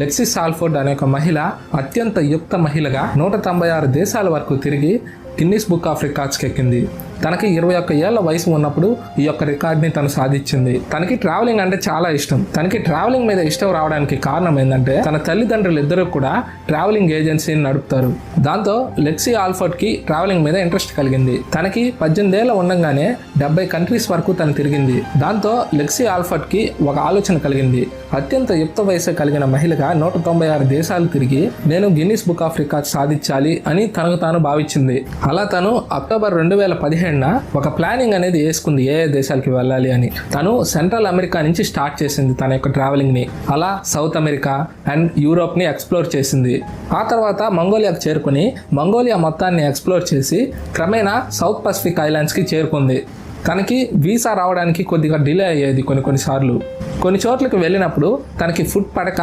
లెక్సీ సాల్ఫోర్డ్ అనే ఒక మహిళ అత్యంత యుక్త మహిళగా నూట తొంభై ఆరు దేశాల వరకు తిరిగి గిన్నీస్ బుక్ ఆఫ్ రికార్డ్స్కి ఎక్కింది తనకి ఇరవై ఒక్క ఏళ్ళ వయసు ఉన్నప్పుడు ఈ యొక్క రికార్డ్ని తను సాధించింది. తనకి ట్రావెలింగ్ అంటే చాలా ఇష్టం. తనకి ట్రావెలింగ్ మీద ఇష్టం రావడానికి కారణం ఏంటంటే తన తల్లిదండ్రులు ఇద్దరు కూడా ట్రావెలింగ్ ఏజెన్సీని నడుపుతారు. దాంతో లెక్సీ ఆల్ఫర్డ్కి ట్రావెలింగ్ మీద ఇంట్రెస్ట్ కలిగింది. తనకి పద్దెనిమిది ఏళ్ళ ఉండగానే డెబ్బై కంట్రీస్ వరకు తను తిరిగింది. దాంతో లెక్సీ ఆల్ఫర్డ్కి ఒక ఆలోచన కలిగింది. అత్యంత యుక్త వయసు కలిగిన మహిళగా నూట తొంభై ఆరు దేశాలు తిరిగి నేను గిన్నీస్ బుక్ ఆఫ్ రికార్డ్ సాధించాలి అని తనకు తాను భావించింది. అలా తను అక్టోబర్ రెండు వేల పదిహేను పదిహేడున ఒక ప్లానింగ్ అనేది వేసుకుంది ఏ ఏ దేశాలకి వెళ్ళాలి అని. తను సెంట్రల్ అమెరికా నుంచి స్టార్ట్ చేసింది తన యొక్క ట్రావెలింగ్ని. అలా సౌత్ అమెరికా అండ్ యూరోప్ని ఎక్స్ప్లోర్ చేసింది. ఆ తర్వాత మంగోలియాకు చేరుకుని మంగోలియా మొత్తాన్ని ఎక్స్ప్లోర్ చేసి క్రమేణా సౌత్ పసిఫిక్ ఐలాండ్స్కి చేరుకుంది. తనకి వీసా రావడానికి కొద్దిగా డిలే అయ్యేది కొన్ని కొన్నిసార్లు కొన్ని చోట్లకి వెళ్ళినప్పుడు తనకి ఫుడ్ పడక